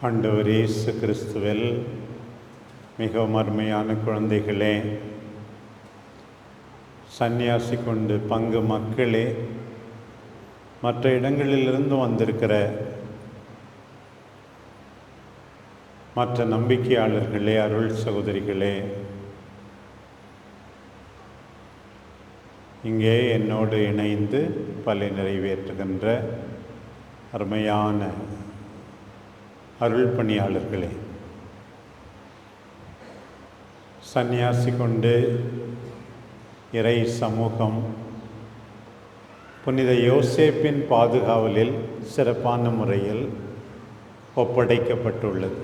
ஆண்டவர் இயேசு கிறிஸ்துவில் மிகவும் அருமையான குழந்தைகளே சந்நியாசி கொண்டு பங்கு மக்களே மற்ற இடங்களிலிருந்து வந்திருக்கிற மற்ற நம்பிக்கையாளர்களே அருள் சகோதரிகளே இங்கே என்னோடு இணைந்து பலை நிறைவேற்றுகின்ற அருமையான அருள் பணியாளர்களே சந்நியாசி கொண்டு இறை சமூகம் புனித யோசேப்பின் பாதுகாவலில் சிறப்பான முறையில் ஒப்படைக்கப்பட்டுள்ளது.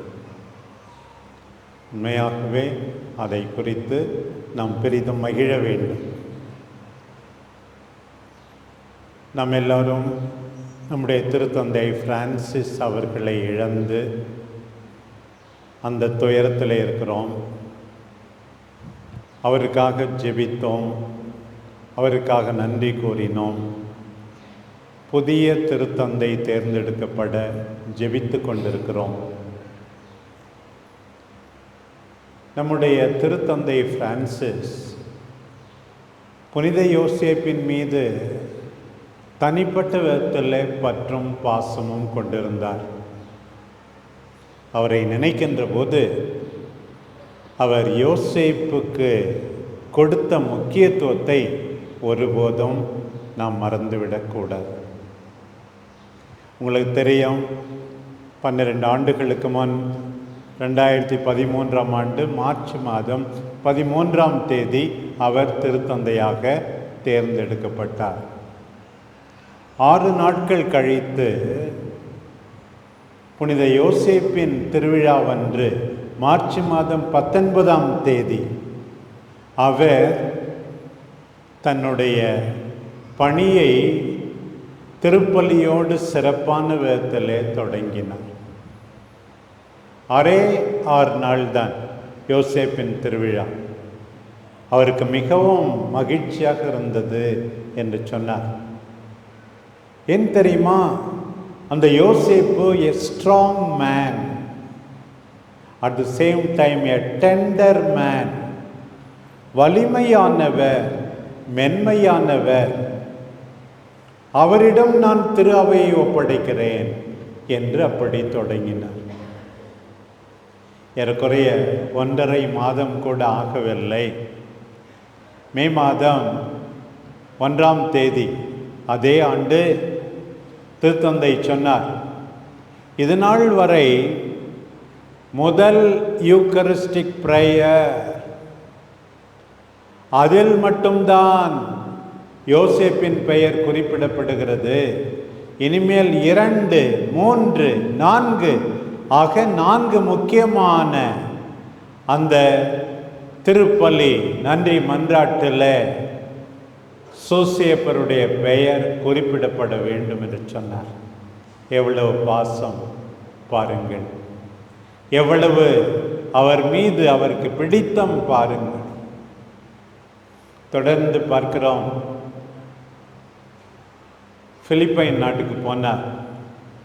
உண்மையாகவே அதை குறித்து நாம் பெரிதும் மகிழ வேண்டும். நாம் எல்லோரும் நம்முடைய திருத்தந்தை பிரான்சிஸ் அவர்களை இழந்து அந்த துயரத்தில் இருக்கிறோம். அவருக்காக ஜெபித்தோம். அவருக்காக நன்றி கூறினோம். புதிய திருத்தந்தை தேர்ந்தெடுக்கப்பட ஜெபித்து கொண்டிருக்கிறோம். நம்முடைய திருத்தந்தை பிரான்சிஸ் புனித யோசேப்பின் மீது தனிப்பட்ட விதத்தில் பற்றும் பாசமும் கொண்டிருந்தார். அவரை நினைக்கின்ற போது அவர் யோசேப்புக்கு கொடுத்த முக்கியத்துவத்தை ஒருபோதும் நாம் மறந்துவிடக்கூடாது. உங்களுக்கு தெரியும் பன்னிரெண்டு ஆண்டுகளுக்கு முன் ரெண்டாயிரத்தி பதிமூன்றாம் ஆண்டு மார்ச் மாதம் பதிமூன்றாம் தேதி அவர் திருத்தந்தையாக தேர்ந்தெடுக்கப்பட்டார். ஆறு நாட்கள் கழித்து புனித யோசேப்பின் திருவிழாவன்று மார்ச் மாதம் பத்தொன்பதாம் தேதி அவர் தன்னுடைய பணியை திருப்பலியோடு சிறப்பான விதத்திலே தொடங்கினார். அரே ஆறு நாள்தான் யோசேப்பின் திருவிழா. அவருக்கு மிகவும் மகிழ்ச்சியாக இருந்தது என்று சொன்னார். ஏன் தெரியுமா? அந்த யோசேப்பு a strong man at the same time a tender man வலிமையானவர் மென்மையானவர். அவரிடம் நான் திரு அவையை ஒப்படைக்கிறேன் என்று அப்படி தொடங்கினார். ஏறக்குறைய ஒன்றரை மாதம் கூட ஆகவில்லை. மே மாதம் ஒன்றாம் தேதி அதே ஆண்டு திருத்தந்தை சொன்னார். இது நாள் வரை முதல் யூக்கரிஸ்டிக் ப்ரேயர். அதில் மட்டும்தான் யோசேப்பின் பெயர் குறிப்பிடப்படுகிறது. இனிமேல் இரண்டு மூன்று நான்கு ஆக நான்கு முக்கியமான அந்த திருப்பலி நன்றி மன்றாட்டில் சூசியப்பருடைய பெயர் குறிப்பிடப்பட வேண்டும் என்று சொன்னார். எவ்வளவு பாசம் பாருங்கள். எவ்வளவு அவர் மீது அவருக்கு பிடித்தம் பாருங்கள். தொடர்ந்து பார்க்கிறோம். பிலிப்பைன் நாட்டுக்கு போனார்.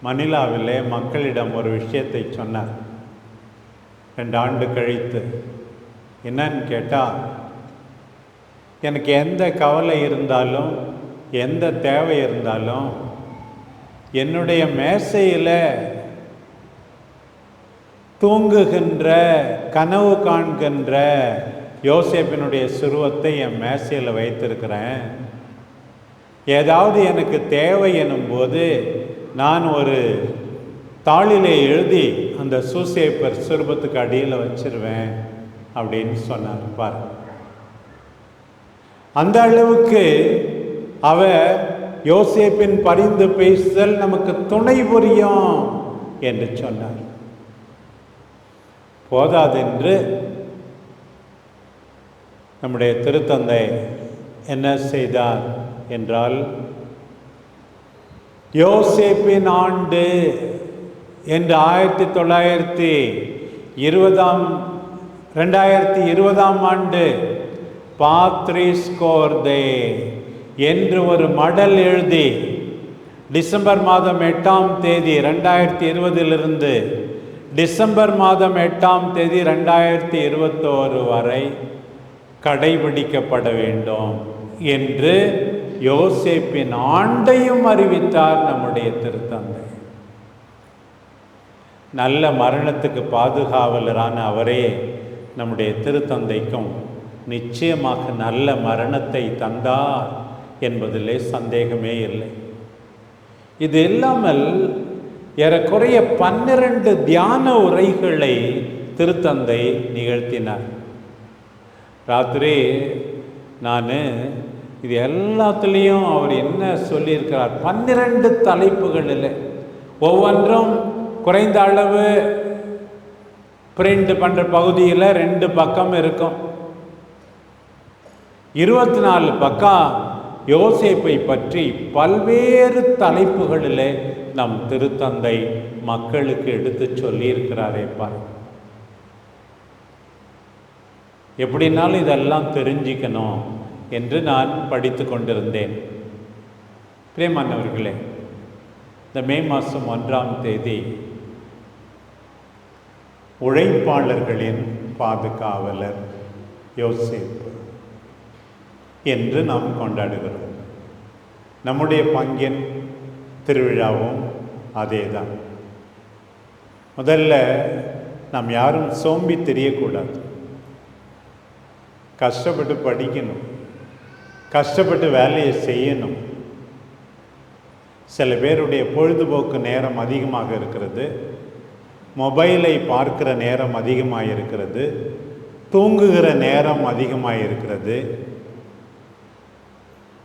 மணிலாவிலே மக்களிடம் ஒரு விஷயத்தை சொன்னார். ரெண்டு ஆண்டு கழித்து. என்னன்னு கேட்டால் எனக்கு எந்த கவலை இருந்தாலும் எந்த தேவை இருந்தாலும் என்னுடைய மேசையில் தூங்குகின்ற கனவு காண்கின்ற யோசேப்பினுடைய சுருவத்தை என் மேசையில் வைத்திருக்கிறேன். ஏதாவது எனக்கு தேவை எனும்போது நான் ஒரு தாளிலே எழுதி அந்த சூசேப்பர் சுரூபத்துக்கு அடியில் வச்சிருவேன் அப்படின்னு சொன்னார். பாருங்கள் அந்த அளவுக்கு அவர் யோசேப்பின் பரிந்து பேசுதல் நமக்கு துணை புரியும் என்று சொன்னார். போதாதென்று நம்முடைய திருத்தந்தை என்ன செய்தார் என்றால் யோசேப்பின் ஆண்டு என்று ஆயிரத்தி தொள்ளாயிரத்தி இருபதாம் ரெண்டாயிரத்தி இருபதாம் ஆண்டு பாத்ரிஸ் கோர்தே என்று ஒரு மடல் எழுதி டிசம்பர் மாதம் எட்டாம் தேதி ரெண்டாயிரத்தி இருபதிலிருந்து டிசம்பர் மாதம் எட்டாம் தேதி ரெண்டாயிரத்தி இருபத்தோரு வரை கடைபிடிக்கப்பட வேண்டும் என்று யோசேப்பின் ஆண்டையும் அறிவித்தார் நம்முடைய திருத்தந்தை. நல்ல மரணத்துக்கு பாதுகாவலரான அவரே நம்முடைய திருத்தந்தைக்கும் நிச்சயமாக நல்ல மரணத்தை தந்தார் என்பதிலே சந்தேகமே இல்லை. இது இல்லாமல் ஏறக்குறைய பன்னிரண்டு தியான உரைகளை திருத்தந்தை நிகழ்த்தினார். ராத்திரி நான் இது எல்லாத்துலேயும் அவர் என்ன சொல்லியிருக்கிறார்? பன்னிரண்டு தலைப்புகளில். ஒவ்வொன்றும் குறைந்த அளவு பிரிண்ட் பண்ணுற பகுதியில் ரெண்டு பக்கம் இருக்கும். இருபத்தி நாலு பக்கம் யோசேப்பை பற்றி பல்வேறு தலைப்புகளில் நம் திருத்தந்தை மக்களுக்கு எடுத்து சொல்லியிருக்கிறாரே பாரு. எப்படினாலும் இதெல்லாம் தெரிஞ்சிக்கணும் என்று நான் படித்து கொண்டிருந்தேன். பிரியமானவர்களே இந்த மே மாதம் ஒன்றாம் தேதி உழைப்பாளர்களின் பாதுகாவலர் யோசிப்பு. என்று நாம் கொண்டாடுகிறோம். நம்முடைய பங்கின் திருவிழாவும் அதே தான் முதல்ல நாம் யாரும் சோம்பி தெரியக்கூடாது. கஷ்டப்பட்டு படிக்கணும். கஷ்டப்பட்டு வேலையை செய்யணும். சில பேருடைய பொழுதுபோக்கு நேரம் அதிகமாக இருக்கிறது. மொபைலை பார்க்கிற நேரம் அதிகமாக இருக்கிறது தூங்குகிற நேரம் அதிகமாக இருக்கிறது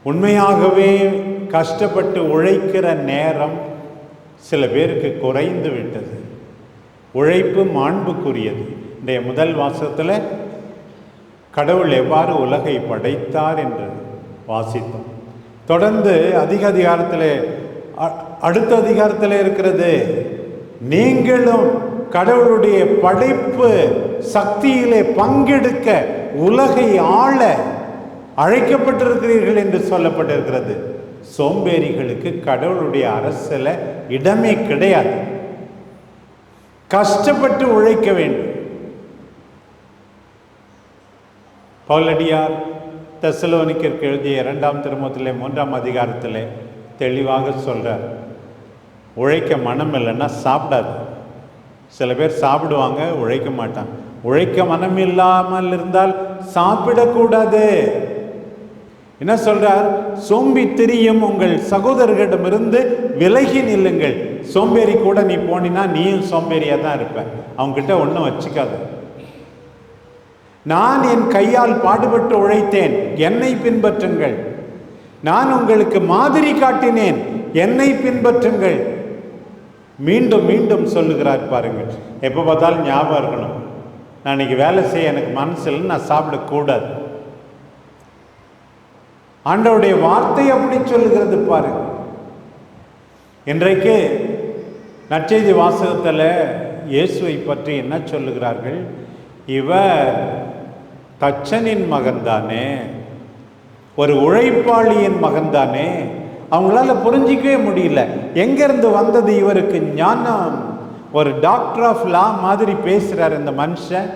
உண்மையாகவே கஷ்டப்பட்டு உழைக்கிற நேரம் சில பேருக்கு குறைந்து விட்டது. உழைப்பு மாண்புக்குரியது. இன்றைய முதல் வாசத்தில் கடவுள் எவ்வாறு உலகை படைத்தார் என்று வாசித்தோம். தொடர்ந்து அதிக அதிகாரத்தில் அ- அடுத்த அதிகாரத்தில் இருக்கிறது. நீங்களும் கடவுளுடைய படைப்பு சக்தியிலே பங்கெடுக்க உலகை ஆள அழைக்கப்பட்டிருக்கிறீர்கள் என்று சொல்லப்பட்டிருக்கிறது. சோம்பேறிகளுக்கு கடவுளுடைய அரசில் இடமே கிடையாது. கஷ்டப்பட்டு உழைக்க வேண்டும். பவுலடியார் தெசலோனிக்கருக்கு எழுதிய இரண்டாம் திருமத்திலே மூன்றாம் அதிகாரத்தில் தெளிவாக சொல்றார். உழைக்க மனம் இல்லைன்னா சாப்பிடாது. சில பேர் சாப்பிடுவாங்க உழைக்க மாட்டாங்க. உழைக்க மனம் இல்லாமல் இருந்தால் சாப்பிடக்கூடாது. என்ன சொல்றார்? சோம்பி திரியும் உங்கள் சகோதரர்களிடமிருந்து விலகி நில்லுங்கள். சோம்பேறி கூட நீ போனினா நீயும் சோம்பேறியா தான் இருப்ப. அவங்ககிட்ட ஒன்றும் வச்சுக்காத. நான் என் கையால் பாடுபட்டு உழைத்தேன். என்னை பின்பற்றுங்கள். நான் உங்களுக்கு மாதிரி காட்டினேன். என்னை பின்பற்றுங்கள். மீண்டும் மீண்டும் சொல்லுகிறார் பாருங்கள். எப்போ பார்த்தாலும் ஞாபகம் இருக்கணும். நான் இன்னைக்கு வேலை செய்ய எனக்கு மனசில் நான் சாப்பிடக்கூடாது. ஆண்டவருடைய வார்த்தை அப்படி சொல்லுகிறது பாருங்க இன்றைக்கு நற்செய்தி வாசகத்தில் இயேசுவை பற்றி என்ன சொல்லுகிறார்கள்? இவர் தச்சனின் மகன்தானே ஒரு உழைப்பாளியின் மகன்தானே. அவங்களால புரிஞ்சிக்கவே முடியல. எங்கேருந்து வந்தது இவருக்கு ஞானம்? ஒரு டாக்டர் ஆஃப் லா மாதிரி பேசுகிறார் இந்த மனுஷன்.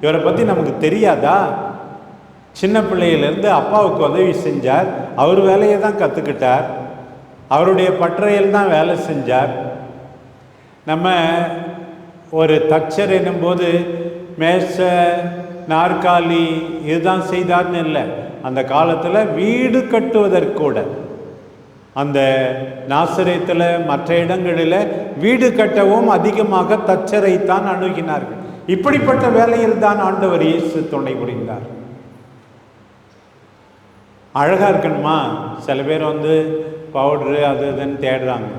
இவரை பற்றி நமக்கு தெரியாதா? சின்ன பிள்ளையிலேருந்து அப்பாவுக்கு உதவி செஞ்சார். அவர் வேலையை தான் கற்றுக்கிட்டார் அவருடைய பற்றையில் தான் வேலை செஞ்சார். நம்ம ஒரு தச்சர் என்னும்போது மேசை நாற்காலி இதுதான் செய்தார்னு இல்லை. அந்த காலத்தில் வீடு கட்டுவதற்கூட அந்த நாசிரியத்தில் மற்ற இடங்களில் வீடு கட்டவும் அதிகமாக தச்சரை தான் அணுகினார்கள். இப்படிப்பட்ட வேலையில் தான் ஆண்டவர் இயேசு துணை புரிந்தார். அழகாக இருக்கணுமா? சில பேர் வந்து பவுட்ரு அது இதுன்னு தேடுறாங்க.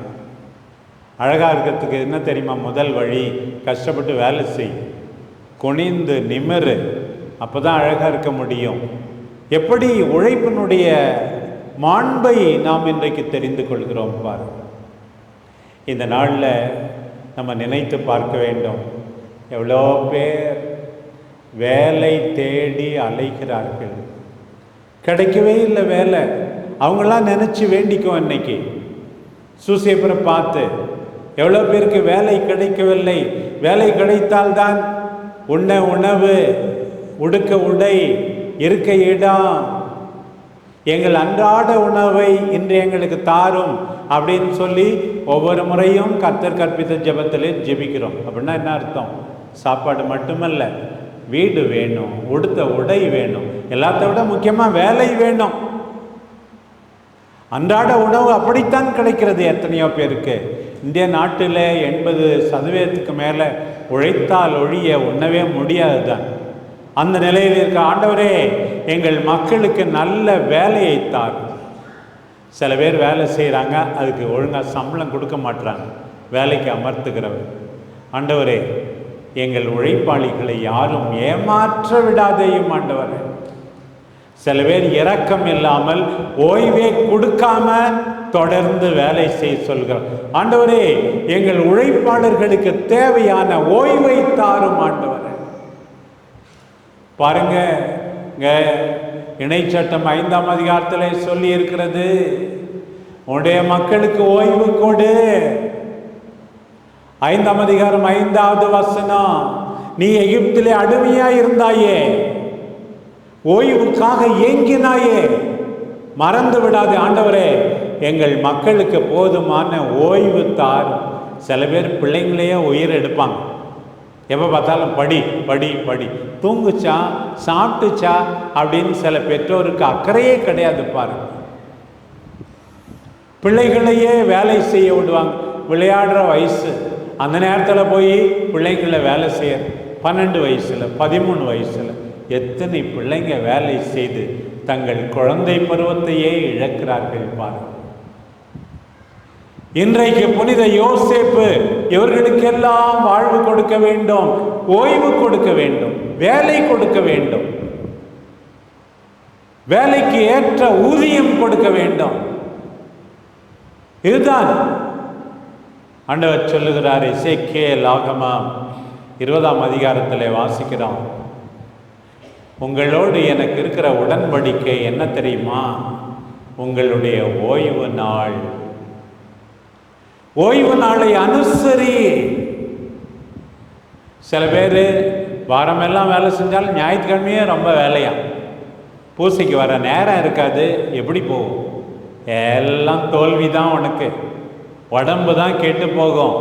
அழகாக இருக்கிறதுக்கு என்ன தெரியுமா? முதல் வழி கஷ்டப்பட்டு வேலை செய். குனிந்து நிமிரு. அப்போ தான் அழகாக இருக்க முடியும். எப்படி உழைப்பினுடைய மாண்பை நாம் இன்றைக்கு தெரிந்து கொள்கிறோம் பாரு இந்த நாளில் நம்ம நினைத்து பார்க்க வேண்டும். எவ்வளோ பேர் வேலை தேடி அலைகிறார்கள். கிடைக்கவே இல்லை வேலை. அவங்களாம் நினச்சி வேண்டிக்கும் அன்னைக்கு. சூசேப்பரை பார்த்து எவ்வளோ பேருக்கு வேலை கிடைக்கவில்லை. வேலை கிடைத்தால்தான் உண்ண உணவு உடுக்க உடை இருக்க இடம். எங்கள் அன்றாட உணவை இன்று எங்களுக்கு தாரும் அப்படின்னு சொல்லி ஒவ்வொரு முறையும் கர்த்தர் கற்பித்த ஜபத்திலே ஜெபிக்கிறோம். அப்படின்னா என்ன அர்த்தம்? சாப்பாடு மட்டுமல்ல வீடு வேணும் உடுத்த உடை வேணும் எல்லாத்த விட முக்கியமாக வேலை வேணும். அன்றாட உணவு அப்படித்தான் கிடைக்கிறது எத்தனையோ பேருக்கு. இந்திய நாட்டில் எண்பது சதவீதத்துக்கு மேலே உழைத்தால் ஒழிய உண்ணவே முடியாது தான் அந்த நிலையில் இருக்க ஆண்டவரே எங்கள் மக்களுக்கு நல்ல வேலையை தார். சில பேர் வேலை செய்கிறாங்க அதுக்கு ஒழுங்காக சம்பளம் கொடுக்க மாட்டுறாங்க வேலைக்கு அமர்த்துகிறவர். ஆண்டவரே எங்கள் உழைப்பாளிகளை யாரும் ஏமாற்ற விடாதேயும் ஆண்டவர். சில பேர் இரக்கம் இல்லாமல் ஓய்வே கொடுக்காம தொடர்ந்து வேலை செய்ய சொல்கிறோம் ஆண்டவரே எங்கள் உழைப்பாளர்களுக்கு தேவையான ஓய்வை தாரும் ஆண்டவரே. பாருங்க இணைச்சட்டம் ஐந்தாம் அதிகாரத்தில் சொல்லி இருக்கிறது உன்னுடைய மக்களுக்கு ஓய்வு கொடு. ஐந்தாம் அதிகாரம் ஐந்தாவது வசனம். நீ எகிப்திலே அடிமையா இருந்தாயே. ஓய்வுக்காக ஏங்கினாயே. மறந்து விடாது ஆண்டவரே. எங்கள் மக்களுக்கு போதுமான ஓய்வு தார். சில பேர் பிள்ளைங்களையே உயிர் எடுப்பாங்க. எப்போ பார்த்தாலும் படி படி படி. தூங்குச்சா சாப்பிட்டுச்சா அப்படின்னு சில பெற்றோருக்கு அக்கறையே கிடையாது பாருங்க. பிள்ளைகளையே வேலை செய்ய விடுவாங்க. விளையாடுற வயசு. அந்த நேரத்தில் போய் பிள்ளைங்களை வேலை செய்ய பன்னெண்டு வயசில் பதிமூணு வயசில் எத்தனை பிள்ளைங்க வேலை செய்து தங்கள் குழந்தை பருவத்தையே இழக்கிறார்கள் பாருங்கள் இன்றைக்கு புனித யோசேப்பு இவர்களுக்கெல்லாம் வாழ்வு கொடுக்க வேண்டும் ஓய்வு கொடுக்க வேண்டும் வேலை கொடுக்க வேண்டும். வேலைக்கு ஏற்ற ஊதியம் கொடுக்க வேண்டும். இதுதான் ஆண்டவர் சொல்லுகிறார் இசை கே லாகமா இருபதாம் அதிகாரத்தில் வாசிக்கிறோம் உங்களோடு எனக்கு இருக்கிற உடன்படிக்கை என்ன தெரியுமா? உங்களுடைய ஓய்வு நாள். ஓய்வு நாளை அனுசரி. சில பேர் வாரமெல்லாம் வேலை செஞ்சாலும் ஞாயிற்றுக்கிழமையே ரொம்ப வேலையா? பூசைக்கு வர நேரம் இருக்காது எப்படி போகும்? எல்லாம் தோல்வி தான் உனக்கு. உடம்பு தான் கெட்டு போகும்.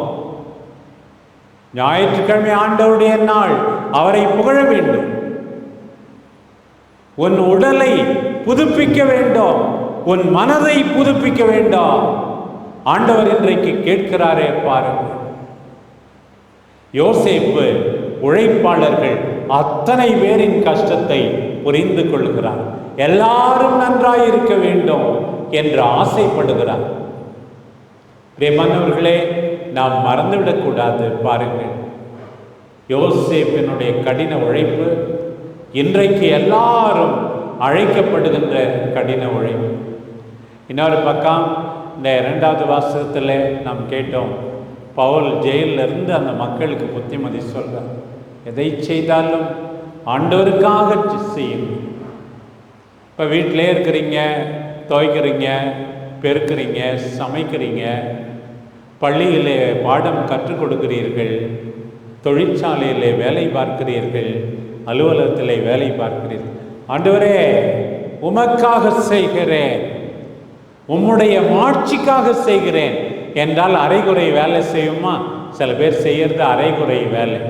ஞாயிற்றுக்கிழமை ஆண்டவருடைய நாள். அவரை புகழ வேண்டும். உன் உடலை புதுப்பிக்க வேண்டும். உன் மனதை புதுப்பிக்க வேண்டும். ஆண்டவர் இன்றைக்கு கேட்கிறாரே பாருங்கள் யோசேப்பு உழைப்பாளர்கள் அத்தனை பேரின் கஷ்டத்தை புரிந்து கொள்கிறார். எல்லாரும் நன்றாயிருக்க வேண்டும் என்று ஆசைப்படுகிறார். பிரியமானவர்களே நாம் மறந்துவிடக்கூடாது பாருங்கள். யோசேப்பினுடைய கடின உழைப்பு இன்றைக்கு எல்லாரும் அழைக்கப்படுகின்ற கடின உழைப்பு. இன்னொரு பக்கம் இந்த இரண்டாவது வாசகத்தில் நாம் கேட்டோம் பவுல் ஜெயிலில் இருந்து அந்த மக்களுக்கு புத்திமதி சொல்கிறார் எதை செய்தாலும் ஆண்டவருக்காக செய்யுங்க இப்போ வீட்டிலே இருக்கிறீங்க துவைக்கிறீங்க பெருக்கிறீங்க சமைக்கிறீங்க பள்ளியிலே பாடம் கற்றுக் கொடுக்கிறீர்கள் தொழிற்சாலையிலே வேலை பார்க்கிறீர்கள் அலுவலகத்திலே வேலை பார்க்கிறீர்கள். ஆண்டவரே உமக்காக செய்கிறேன். உம்முடைய மாட்சிக்காக செய்கிறேன். என்றால் அரைகுறை வேலை செய்யுமா? சில பேர் செய்யறது அரைகுறை வேலை.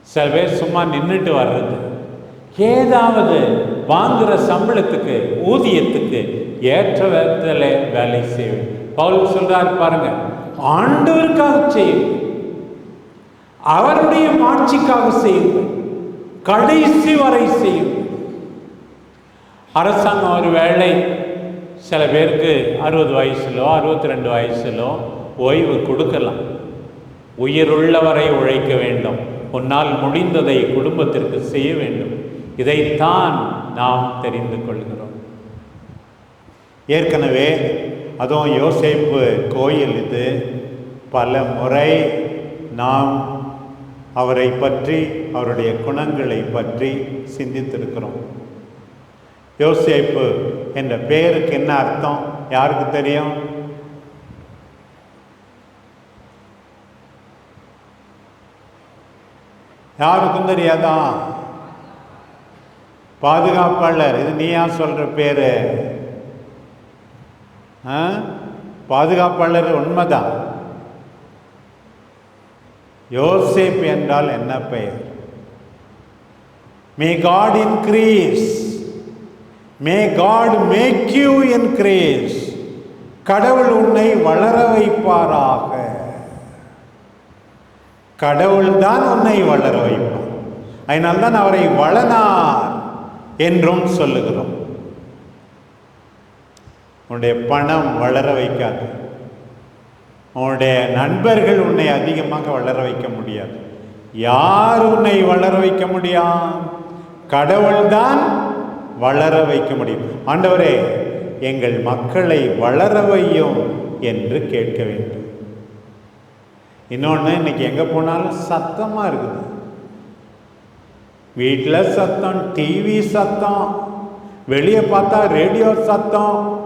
சில பேர் சும்மா நின்றுட்டு வர்றது. ஏதாவது வாங்குற சம்பளத்துக்கு ஊதியத்துக்கு ஏற்ற விதத்தில் வேலை செய்யும். பவுல் சொல்றாரு பாருங்க ஆண்டவருக்காக செய்யும் அவருடைய மாட்சிக்காக செய்யுங்கள். கடைசி வரை செய்யும் அரசாங்கம் ஒரு வேலை சில பேருக்கு அறுபது வயசுலோ அறுபத்தி ரெண்டு வயசுலோ ஓய்வு கொடுக்கலாம். உயிருள்ளவரை உழைக்க வேண்டும். உன்னால் முடிந்ததை குடும்பத்திற்கு செய்ய வேண்டும். இதைத்தான் நாம் தெரிந்து கொள்கிறோம். ஏற்கனவே அதுவும் யோசேப்பு கோயில் இது பல முறை நாம் அவரை பற்றி அவருடைய குணங்களை பற்றி சிந்தித்திருக்கிறோம். யோசேப்பு என்ற பேருக்கு என்ன அர்த்தம்? யாருக்கு தெரியும்? யாருக்கும் தெரியாதான் பாதுகாப்பாளர் இது நீயா சொல்கிற பேர். பாதுகாப்பாளர் உண்மைதான். யோசேப் என்றால் என்ன பெயர்? May God increase may God make you increase கடவுள் உன்னை வளர வைப்பாராக. கடவுள் தான் உன்னை வளர வைப்பார். அதனால்தான் அவரை வளனார் என்றும் சொல்லுகிறோம். உன்னுடைய பணம் வளர வைக்காது. உன்னுடைய நண்பர்கள் உன்னை அதிகமாக வளர வைக்க முடியாது. யார் உன்னை வளர வைக்க முடியும்? கடவுள்தான் வளர வைக்க முடியும். ஆண்டவரே எங்கள் மக்களை வளர வையும் என்று கேட்க வேண்டும். இன்னொன்று இன்னைக்கு எங்கே போனாலும் சத்தமாக இருக்குது. வீட்டில் சத்தம் டிவி சத்தம் வெளியே பார்த்தா ரேடியோ சத்தம்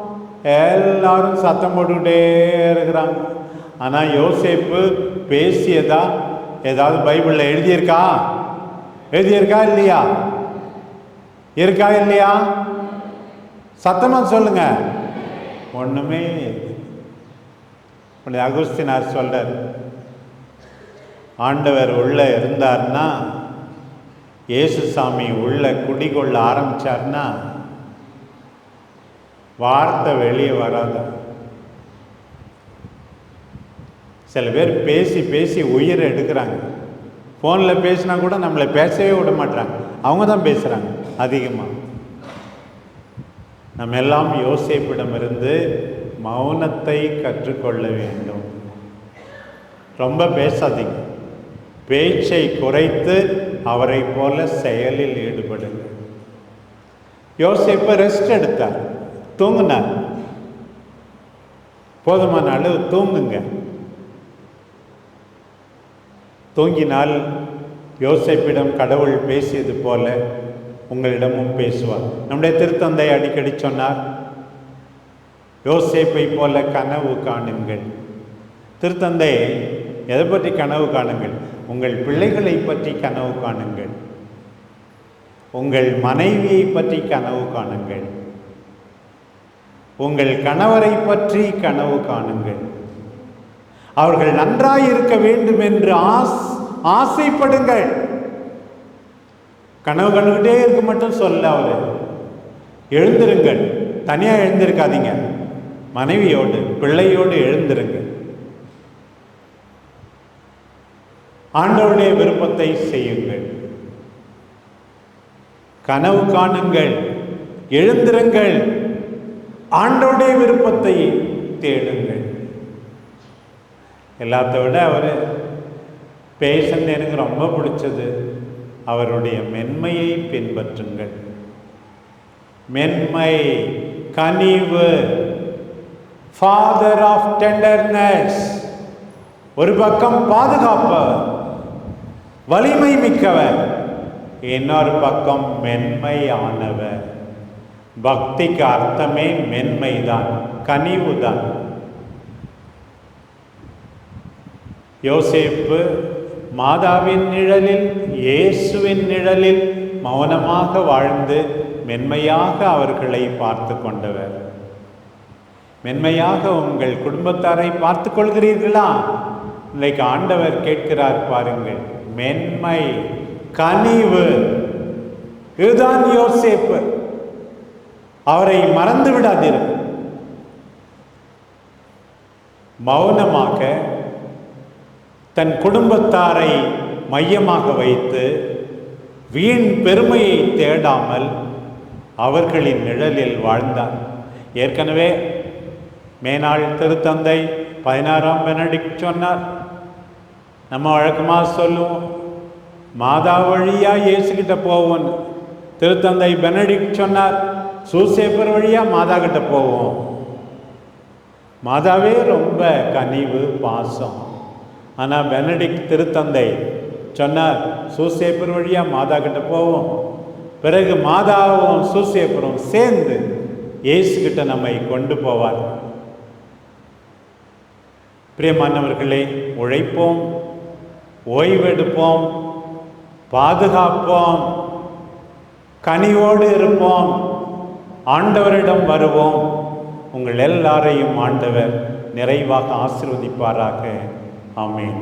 எல்லாரும் சத்தம் போட்டுக்கிட்டே இருக்கிறாங்க. ஆனால் யோசேப்பு பேசியதா ஏதாவது பைபிளில் எழுதியிருக்கா? எழுதியிருக்கா இல்லையா? இருக்கா இல்லையா? சத்தமாக சொல்லுங்க. ஒன்றுமே இப்படி அகுஸ்தினார் சொல்கிறார் ஆண்டவர் உள்ளே இருந்தார்னா இயேசுசாமி உள்ள குடிகொள்ள ஆரம்பித்தார்னா வார்த்தை வெளியே வராத. சில பேர் பேசி பேசி உயிரை எடுக்கிறாங்க. ஃபோனில் பேசினா கூட நம்மளை பேசவே விட மாட்டாங்க அவங்க தான் பேசுகிறாங்க அதிகமாக நம்ம எல்லாம் யோசிப்பிடமிருந்து மௌனத்தை கற்றுக்கொள்ள வேண்டும். ரொம்ப பேசாதீங்க. பேச்சை குறைத்து அவரை போல செயலில் ஈடுபடுங்க. யோசிப்ப ரெஸ்ட் எடுத்தார். தூங்குனார் போதுமான அளவு தூங்குங்க. தூங்கினால் யோசிப்பிடம் கடவுள் பேசியது போல உங்களிடமும் பேசுவார். நம்முடைய திருத்தந்தை அடிக்கடி சொன்னார் யோசேப்பை போல கனவு காணுங்கள். திருத்தந்தை எதை பற்றி கனவு காணுங்கள்? உங்கள் பிள்ளைகளை பற்றி கனவு காணுங்கள். உங்கள் மனைவியை பற்றி கனவு காணுங்கள். உங்கள் கணவரை பற்றி கனவு காணுங்கள். அவர்கள் நன்றாய் இருக்க வேண்டும் என்று ஆஸ் ஆசைப்படுங்கள். கனவு கண்டுகிட்டே இருக்க மட்டும் சொல்ல அவர். எழுந்திருங்கள். தனியாக எழுந்திருக்காதீங்க. மனைவியோடு பிள்ளையோடு எழுந்திருங்க ஆண்டவருடைய விருப்பத்தை செய்யுங்கள். கனவு காணுங்கள். எழுந்திருங்கள். ஆண்டோடைய விருப்பத்தை தேடுங்கள். எல்லாத்த விட அவர் பேஷன் எனக்கு ரொம்ப பிடிச்சது. அவருடைய மென்மையை பின்பற்றுங்கள். மென்மை கனிவு ஃபாதர் ஆஃப் டெண்டர்னஸ் ஒரு பக்கம் பாதுகாப்பவர் வலிமை மிக்கவர். இன்னொரு பக்கம் மென்மையானவர். பக்திக்கு அர்த்தமே மென்மைதான் கனிவுதான். யோசேப்பு மாதாவின் நிழலில் இயேசுவின் நிழலில் மௌனமாக வாழ்ந்து மென்மையாக அவர்களை பார்த்து கொண்டவர். மென்மையாக உங்கள் குடும்பத்தாரை பார்த்து கொள்கிறீர்களா? இன்றைக்கு ஆண்டவர் கேட்கிறார் பாருங்கள். மென்மை கனிவு. இதுதான் யோசேப்பு. அவரை மறந்து விடாதீர்கள் மௌனமாக தன் குடும்பத்தாரை மையமாக வைத்து வீண் பெருமையை தேடாமல் அவர்களின் நிழலில் வாழ்ந்தார். ஏற்கனவே மேனாள் திருத்தந்தை பதினாறாம் பெனடிக் சொன்னார். நம்ம வழக்கமாக சொல்லுவோம் மாதா வழியாக இயேசுகிட்ட போவோன்னு திருத்தந்தை பெனடிக் சொன்னார். சூசேப்பர் வழியாக மாதா கிட்ட போவோம். மாதாவே ரொம்ப கனிவு பாசம். ஆனால் பெனடிக் திருத்தந்தை சொன்னார் சூசேப்பர் வழியாக மாதா கிட்ட போவோம். பிறகு மாதாவும் சூசேப்பரும் சேர்ந்து இயேசு கிட்ட நம்மை கொண்டு போவார். பிரியமானவர்களே உழைப்போம் ஓய்வெடுப்போம் பாதுகாப்போம் கனிவோடு இருப்போம். ஆண்டவரிடம் வருவோம். உங்கள் எல்லாரையும் ஆண்டவர் நிறைவாக ஆசிர்வதிப்பாராக. ஆமேன்.